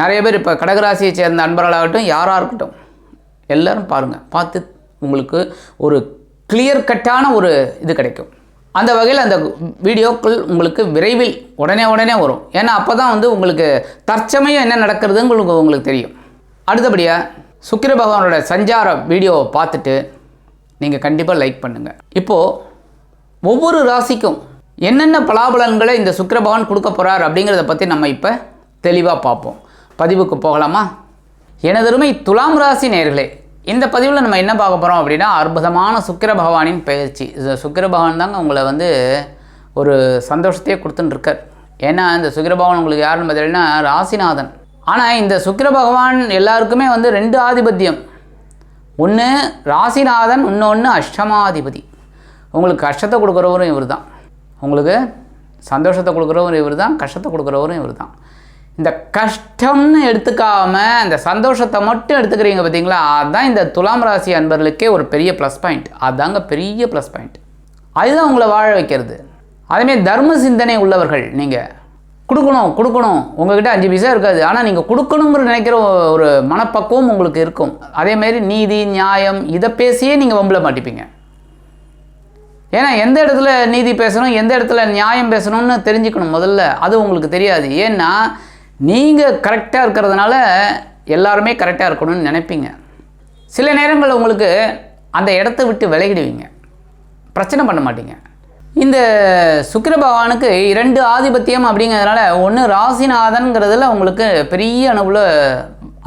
நிறைய பேர் இப்போ கடகராசியை சேர்ந்த அன்பர்களாகட்டும் யாராக இருக்கட்டும் எல்லோரும் பாருங்கள் பார்த்து உங்களுக்கு ஒரு கிளியர் கட்டான ஒரு இது கிடைக்கும். அந்த வகையில் அந்த வீடியோக்கள் உங்களுக்கு விரைவில் உடனே உடனே வரும். ஏன்னா அப்போ தான் வந்து உங்களுக்கு தற்சமயம் என்ன நடக்கிறதுன்னு உங்களுக்கு உங்களுக்கு தெரியும். அடுத்தபடியாக சுக்கிர பகவானோட சஞ்சார வீடியோவை பார்த்துட்டு நீங்கள் கண்டிப்பாக லைக் பண்ணுங்கள் இப்போது ஒவ்வொரு ராசிக்கும் என்னென்ன பலாபலன்களை இந்த சுக்கிர பகவான் கொடுக்க போகிறார் அப்படிங்கிறத பற்றி நம்ம இப்போ தெளிவாக பார்ப்போம். பதிவுக்கு போகலாமா? எனதருமை துலாம் ராசி நேர்களே இந்த பதிவில் நம்ம என்ன பார்க்க போகிறோம் அப்படின்னா அற்புதமான சுக்கிர பகவானின் பயிற்சி. சுக்கிர பகவான் தாங்க உங்களை வந்து ஒரு சந்தோஷத்தையே கொடுத்துட்டுருக்கார். ஏன்னா இந்த சுக்கிர பகவான் உங்களுக்கு யாருன்னு பார்த்தீங்கன்னா ராசிநாதன். ஆனால் இந்த சுக்கிர பகவான் எல்லாருக்குமே வந்து ரெண்டு ஆதிபத்தியம். ஒன்று ராசிநாதன் இன்னொன்று அஷ்டமாதிபதி. உங்களுக்கு கஷ்டத்தை கொடுக்குறவரும் இவர் தான் உங்களுக்கு சந்தோஷத்தை கொடுக்குறவரும் இவர் தான் கஷ்டத்தை கொடுக்குறவரும் இவர் தான் இந்த கஷ்டம்னு எடுத்துக்காம இந்த சந்தோஷத்தை மட்டும் எடுத்துக்கிறீங்க பார்த்தீங்களா அதுதான் இந்த துலாம் ராசி அன்பர்களுக்கே ஒரு பெரிய ப்ளஸ் பாயிண்ட் அதுதாங்க பெரிய ப்ளஸ் பாயிண்ட் அதுதான் உங்களை வாழ வைக்கிறது. அதேமாரி தர்ம சிந்தனை உள்ளவர்கள் நீங்கள் கொடுக்கணும் கொடுக்கணும். உங்ககிட்ட அஞ்சு பைசா இருக்காது. ஆனால் நீங்கள் கொடுக்கணுங்கிற நினைக்கிற ஒரு மனப்பக்குவம் உங்களுக்கு இருக்கும். அதேமாரி நீதி நியாயம் இதை பேசியே நீங்கள் வம்பல மாட்டிப்பீங்க. ஏன்னா எந்த இடத்துல நீதி பேசணும் எந்த இடத்துல நியாயம் பேசணும்னு தெரிஞ்சுக்கணும் முதல்ல. அது உங்களுக்கு தெரியாது. ஏன்னா நீங்கள் கரெக்டாக இருக்கிறதுனால எல்லாருமே கரெக்டாக இருக்கணும்னு நினைப்பீங்க. சில நேரங்களில் உங்களுக்கு அந்த இடத்த விட்டு விலகிடுவீங்க. பிரச்சனை பண்ண மாட்டீங்க. இந்த சுக்கிர பகவானுக்கு இரண்டு ஆதிபத்தியம் அப்படிங்கிறதுனால ஒன்று ராசிநாதன்கிறதுல உங்களுக்கு பெரிய அனுகூல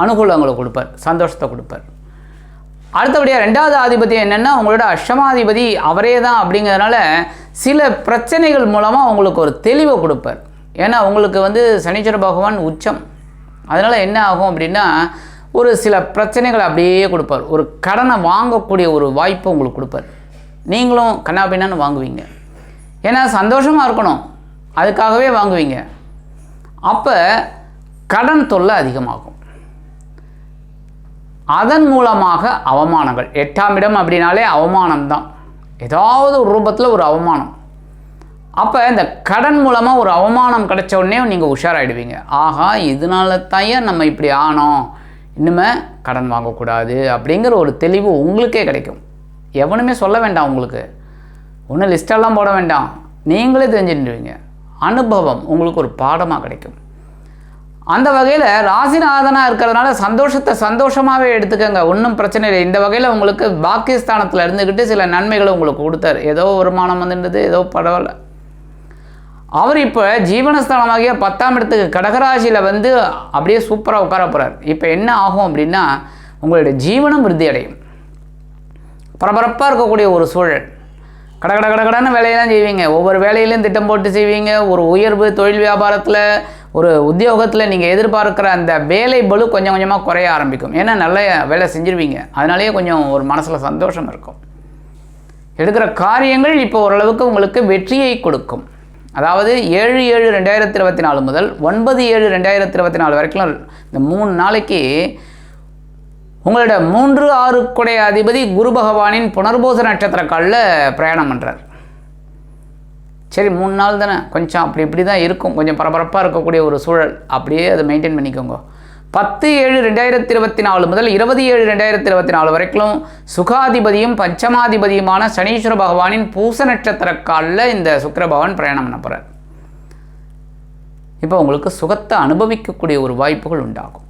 அனுகூலங்களை கொடுப்பார். சந்தோஷத்தை கொடுப்பார். அடுத்தபடியாக ரெண்டாவது ஆதிபத்தியம் என்னென்னா உங்களோட அஷ்டமாதிபதி அவரே தான் அப்படிங்கிறதுனால சில பிரச்சனைகள் மூலமாக உங்களுக்கு ஒரு தெளிவை கொடுப்பார். ஏன்னா உங்களுக்கு வந்து சனீஸ்வர பகவான் உச்சம். அதனால் என்ன ஆகும் அப்படின்னா ஒரு சில பிரச்சனைகளை அப்படியே கொடுப்பார். ஒரு கடனை வாங்கக்கூடிய ஒரு வாய்ப்பை உங்களுக்கு கொடுப்பார். நீங்களும் கண்ணாபின்னான்னு வாங்குவீங்க. ஏன்னா சந்தோஷமாக இருக்கணும். அதுக்காகவே வாங்குவீங்க. அப்போ கடன் தொல்லை அதிகமாகும். அதன் மூலமாக அவமானங்கள். எட்டாம் இடம் அப்படின்னாலே அவமானம் தான் ஏதாவது ஒரு ரூபத்தில் ஒரு அவமானம். அப்போ இந்த கடன் மூலமாக ஒரு அவமானம் கிடைச்ச உடனே நீங்கள் உஷாராயிடுவீங்க. ஆஹா இதனால தான் நம்ம இப்படி ஆனோம். இன்னுமே கடன் வாங்கக்கூடாது அப்படிங்கிற ஒரு தெளிவு உங்களுக்கே கிடைக்கும். எவனுமே சொல்ல வேண்டாம் உங்களுக்கு. ஒன்றும் லிஸ்டெல்லாம் போட வேண்டாம். நீங்களே தெரிஞ்சுட்டுவீங்க அனுபவம் உங்களுக்கு ஒரு பாடமாக கிடைக்கும். அந்த வகையில் ராசிநாதனாக இருக்கிறதுனால சந்தோஷத்தை சந்தோஷமாகவே எடுத்துக்கோங்க. ஒன்றும் பிரச்சனை இல்லை. இந்த வகையில் உங்களுக்கு பாக்கியஸ்தானத்தில் இருந்துக்கிட்டு சில நன்மைகளை உங்களுக்கு கொடுத்தாரு. ஏதோ வருமானம் வந்துருந்தது ஏதோ பரவாயில்ல. அவர் இப்போ ஜீவனஸ்தானமாகிய பத்தாம் இடத்துக்கு கடகராசியில் வந்து அப்படியே சூப்பராக உட்கார போகிறார் இப்போ என்ன ஆகும் அப்படின்னா உங்களுடைய ஜீவனம் விருத்தி அடையும் பரபரப்பாக இருக்கக்கூடிய ஒரு சூழல். கட கட வேலையெல்லாம் செய்வீங்க. ஒவ்வொரு வேலையிலையும் திட்டம் போட்டு செய்வீங்க. ஒரு உயர்வு தொழில் வியாபாரத்தில் ஒரு உத்தியோகத்தில் நீங்கள் எதிர்பார்க்குற அந்த வேலை பலு கொஞ்சம் கொஞ்சமாக குறைய ஆரம்பிக்கும். ஏன்னா நல்ல வேலை செஞ்சுருவீங்க. அதனாலேயே கொஞ்சம் ஒரு மனசில் சந்தோஷம் இருக்கும். எடுக்கிற காரியங்கள் இப்போ ஓரளவுக்கு உங்களுக்கு வெற்றியை கொடுக்கும். அதாவது ஏழு ஏழு ரெண்டாயிரத்தி இருபத்தி நாலு முதல் ஒன்பது ஏழு ரெண்டாயிரத்தி இருபத்தி நாலு வரைக்கும் இந்த மூணு நாளைக்கு உங்களோட மூன்று ஆறு குடைய அதிபதி குரு பகவானின் புனர்போச நட்சத்திர காலில் பிரயாணம் பண்ணுறார் சரி மூணு நாள் தானே? கொஞ்சம் அப்படி இப்படி தான் இருக்கும். கொஞ்சம் பரபரப்பாக இருக்கக்கூடிய ஒரு சூழல். அப்படியே அதை மெயின்டைன் பண்ணிக்கோங்க. பத்து ஏழு ரெண்டாயிரத்தி இருபத்தி நாலு முதல் இருபது ஏழு ரெண்டாயிரத்தி இருபத்தி நாலு வரைக்கும் சுகாதிபதியும் பஞ்சமாதிபதியுமான சனீஸ்வர பகவானின் பூச நட்சத்திர காலில் இந்த சுக்கர பகவான் பிரயாணம் பண்ண போகிறார் இப்போ உங்களுக்கு சுகத்தை அனுபவிக்கக்கூடிய ஒரு வாய்ப்புகள் உண்டாகும்.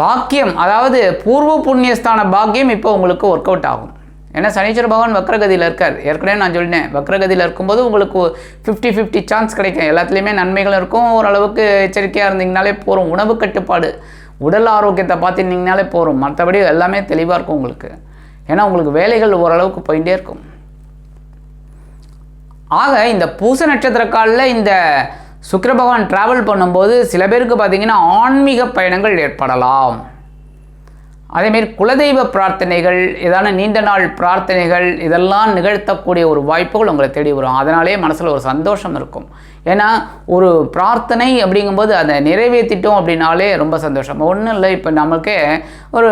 பாக்கியம் அதாவது பூர்வ புண்ணியஸ்தான பாக்கியம் இப்போ உங்களுக்கு ஒர்க் அவுட் ஆகும். ஏன்னா சனீஸ்வர பகவான் வக்ரகதியில் இருக்கார். ஏற்கனவே நான் சொல்லிட்டேன். வக்ரகதியில் இருக்கும்போது உங்களுக்கு ஃபிஃப்டி ஃபிஃப்டி சான்ஸ் கிடைக்கும். எல்லாத்துலேயுமே நன்மைகள் இருக்கும். ஓரளவுக்கு எச்சரிக்கையாக இருந்தீங்கனாலே போகிறோம் உணவு கட்டுப்பாடு உடல் ஆரோக்கியத்தை பார்த்துருந்தீங்கனாலே போகிறோம் மற்றபடி எல்லாமே தெளிவாக இருக்கும் உங்களுக்கு. ஏன்னா உங்களுக்கு வேலைகள் ஓரளவுக்கு போயிட்டே இருக்கும். ஆக இந்த பூச நட்சத்திர காலில் இந்த சுக்கர பகவான் ட்ராவல் பண்ணும்போது சில பேருக்கு பார்த்தீங்கன்னா ஆன்மீக பயணங்கள் ஏற்படலாம். அதேமாரி குலதெய்வ பிரார்த்தனைகள் ஏதான நீண்ட நாள் பிரார்த்தனைகள் இதெல்லாம் நிகழ்த்தக்கூடிய ஒரு வாய்ப்புகள் உங்களை தேடி வரும். அதனாலே மனசில் ஒரு சந்தோஷம் இருக்கும். ஏன்னா ஒரு பிரார்த்தனை அப்படிங்கும்போது அதை நிறைவேற்றிட்டோம் அப்படின்னாலே ரொம்ப சந்தோஷம். ஒன்றும் இல்லை இப்போ நமக்கே ஒரு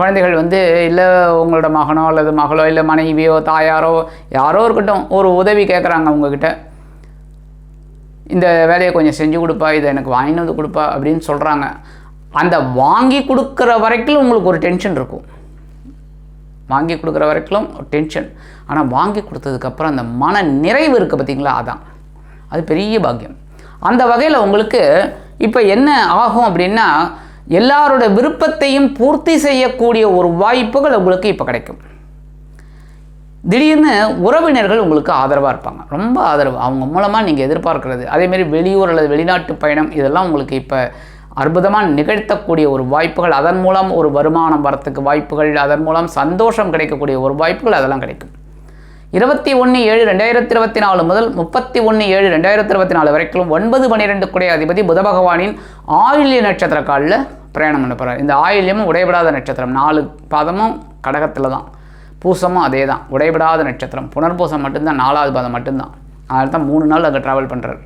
குழந்தைகள் வந்து இல்லை உங்களோட மகனோ அல்லது மகளோ இல்லை மனைவியோ தாயாரோ யாரோ இருக்கட்டும் ஒரு உதவி கேட்குறாங்க உங்ககிட்ட. இந்த வேலையை கொஞ்சம் செஞ்சு கொடுப்பா இதை எனக்கு வாங்கினது வந்து கொடுப்பா அப்படின்னு சொல்கிறாங்க அந்த வாங்கி கொடுக்குற வரைக்கும் உங்களுக்கு ஒரு டென்ஷன் இருக்கும். வாங்கி கொடுக்குற வரைக்கும் ஒரு டென்ஷன் ஆனால் வாங்கி கொடுத்ததுக்கப்புறம் அந்த மன நிறைவு இருக்குது பார்த்தீங்களா அதான். அது பெரிய பாக்கியம். அந்த வகையில் உங்களுக்கு இப்போ என்ன ஆகும் அப்படின்னா எல்லாரோட விருப்பத்தையும் பூர்த்தி செய்யக்கூடிய ஒரு வாய்ப்புகள் உங்களுக்கு இப்போ கிடைக்கும். திடீர்னு உறவினர்கள் உங்களுக்கு ஆதரவாக இருப்பாங்க. ரொம்ப ஆதரவு. அவங்க மூலமாக நீங்கள் எதிர்பார்க்கிறது. அதேமாரி வெளியூர் அல்லது வெளிநாட்டு பயணம் இதெல்லாம் உங்களுக்கு இப்போ அற்புதமாக நிகழ்த்தக்கூடிய ஒரு வாய்ப்புகள் அதன் மூலம் ஒரு வருமானம் வரத்துக்கு வாய்ப்புகள் அதன் மூலம் சந்தோஷம் கிடைக்கக்கூடிய ஒரு வாய்ப்புகள் அதெல்லாம் கிடைக்கும். இருபத்தி ஒன்று ஏழு ரெண்டாயிரத்தி இருபத்தி நாலு முதல் முப்பத்தி ஒன்று ஏழு ரெண்டாயிரத்தி இருபத்தி நாலு வரைக்கும் ஒன்பது பன்னிரெண்டு குடைய அதிபதி புத பகவானின் ஆயுள்ய நட்சத்திர காலில் பிரயாணம் பண்ண போகிறார் இந்த ஆயுள்யமும் உடைபடாத நட்சத்திரம். நாலு பாதமும் கடகத்தில் தான். பூசமும் அதே தான். உடைபடாத நட்சத்திரம். புனர்பூசம் மட்டும்தான். நாலாவது பாதம் மட்டும்தான். அதனால தான் மூணு நாள் அங்கே ட்ராவல் பண்ணுறாரு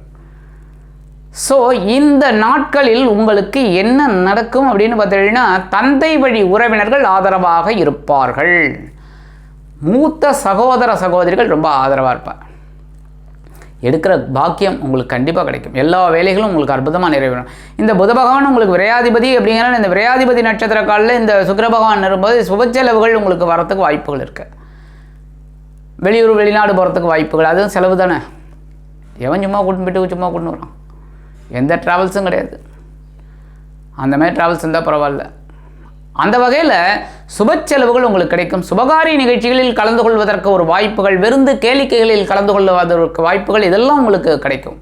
ஸோ இந்த நாட்களில் உங்களுக்கு என்ன நடக்கும் அப்படின்னு பார்த்தீங்கன்னா தந்தை வழி உறவினர்கள் ஆதரவாக இருப்பார்கள். மூத்த சகோதர சகோதரிகள் ரொம்ப ஆதரவாக இருப்பார். எடுக்கிற பாக்கியம் உங்களுக்கு கண்டிப்பாக கிடைக்கும். எல்லா வேலைகளும் உங்களுக்கு அற்புதமாக நிறைவேறும். இந்த புத பகவான் உங்களுக்கு விரையாதிபதி அப்படிங்கிற இந்த விரையாதிபதி நட்சத்திர காலில் இந்த சுக்கர பகவான் வரும்போது சுபச்செலவுகள் உங்களுக்கு வரத்துக்கு வாய்ப்புகள் இருக்குது வெளியூர் வெளிநாடு போகிறதுக்கு வாய்ப்புகள். அதுவும் செலவு தானே. எவன் சும்மா கூட்டின்னு போயிட்டு சும்மா கூட்டின்னு வரான் எந்த ட்ராவல்ஸும் கிடையாது. அந்த மாதிரி ட்ராவல்ஸ் இருந்தால் பரவாயில்ல. அந்த வகையில் சுப செலவுகள் உங்களுக்கு கிடைக்கும். சுபகாரிய நிகழ்ச்சிகளில் கலந்து கொள்வதற்கு ஒரு வாய்ப்புகள் விருந்து கேளிக்கைகளில் கலந்து கொள்வதற்கு வாய்ப்புகள் இதெல்லாம் உங்களுக்கு கிடைக்கும்.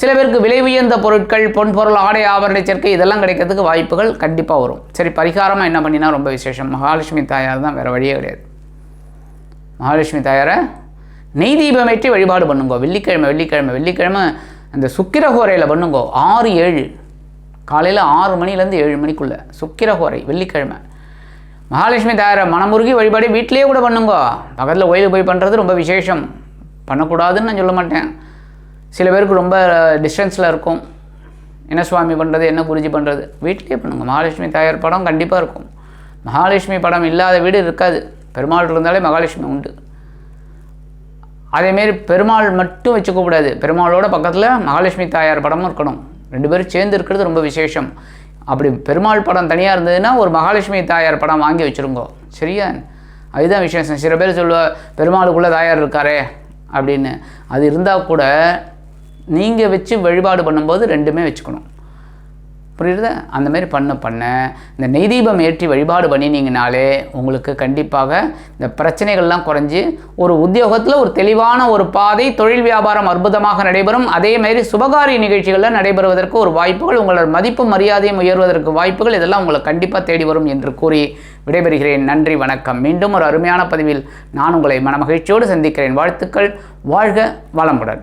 சில பேருக்கு விலை உயர்ந்த பொருட்கள் பொன்பொருள் ஆடை ஆபரண சேர்க்கை இதெல்லாம் கிடைக்கிறதுக்கு வாய்ப்புகள் கண்டிப்பாக வரும். சரி பரிகாரமாக என்ன பண்ணினா ரொம்ப விசேஷம். மகாலட்சுமி தாயார் தான் வேறு வழியே கிடையாது. மகாலட்சுமி தாயாரை நெய் தீபம் ஏற்றி வழிபாடு பண்ணுங்க. வெள்ளிக்கிழமை வெள்ளிக்கிழமை வெள்ளிக்கிழமை அந்த சுக்கிரஹோரையில் பண்ணுங்கோ ஆறு ஏழு. காலையில் ஆறு மணிலேருந்து ஏழு மணிக்குள்ளே சுக்கிரஹோரை வெள்ளிக்கிழமை. மகாலட்சுமி தாயாரை மனமுருகி வழிபாடு வீட்டிலேயே கூட பண்ணுங்கோ. பக்கத்தில் கோயிலுக்கு போய் பண்ணுறது ரொம்ப விசேஷம். பண்ணக்கூடாதுன்னு நான் சொல்ல மாட்டேன். சில பேருக்கு ரொம்ப டிஸ்டன்ஸில் இருக்கும். என்ன சுவாமி பண்ணுறது என்ன குருஜி பண்ணுறது வீட்டிலேயே பண்ணுங்க. மகாலட்சுமி தாயார் படம் கண்டிப்பாக இருக்கும். மகாலட்சுமி படம் இல்லாத வீடு இருக்காது. பெருமாள் இருந்தாலே மகாலட்சுமி உண்டு. அதேமாரி பெருமாள் மட்டும் வச்சுக்கக்கூடாது பெருமாளோட பக்கத்தில் மகாலட்சுமி தாயார் படமும் இருக்கணும். ரெண்டு பேரும் சேர்ந்து இருக்கிறது ரொம்ப விசேஷம். அப்படி பெருமாள் படம் தனியாக இருந்ததுன்னா ஒரு மகாலட்சுமி தாயார் படம் வாங்கி வச்சுருங்கோ. சரியா? அதுதான் விசேஷம். சில பேர் சொல்லுவா பெருமாளுக்குள்ளே தாயார் இருக்காரே அப்படின்னு. அது இருந்தால் கூட நீங்கள் வச்சு வழிபாடு பண்ணும்போது ரெண்டுமே வச்சுக்கணும். புரியுதா? அந்த மாதிரி பண்ண பண்ண. இந்த நெய் தீபம் ஏற்றி வழிபாடு பண்ணினீங்கனாலே உங்களுக்கு கண்டிப்பாக இந்த பிரச்சனைகள்லாம் குறைஞ்சி ஒரு உத்தியோகத்தில் ஒரு தெளிவான ஒரு பாதை தொழில் வியாபாரம் அற்புதமாக நடைபெறும். அதே மாதிரி சுபகாரிய நிகழ்ச்சிகளில் நடைபெறுவதற்கு ஒரு வாய்ப்புகள் உங்களோட மதிப்பு மரியாதையும் உயர்வதற்கு வாய்ப்புகள் இதெல்லாம் உங்களை கண்டிப்பாக தேடி வரும் என்று கூறி விடைபெறுகிறேன். நன்றி வணக்கம். மீண்டும் ஒரு அருமையான பதிவில் நான் உங்களை மனமகிழ்ச்சியோடு சந்திக்கிறேன். வாழ்த்துக்கள். வாழ்க வளமுடன்.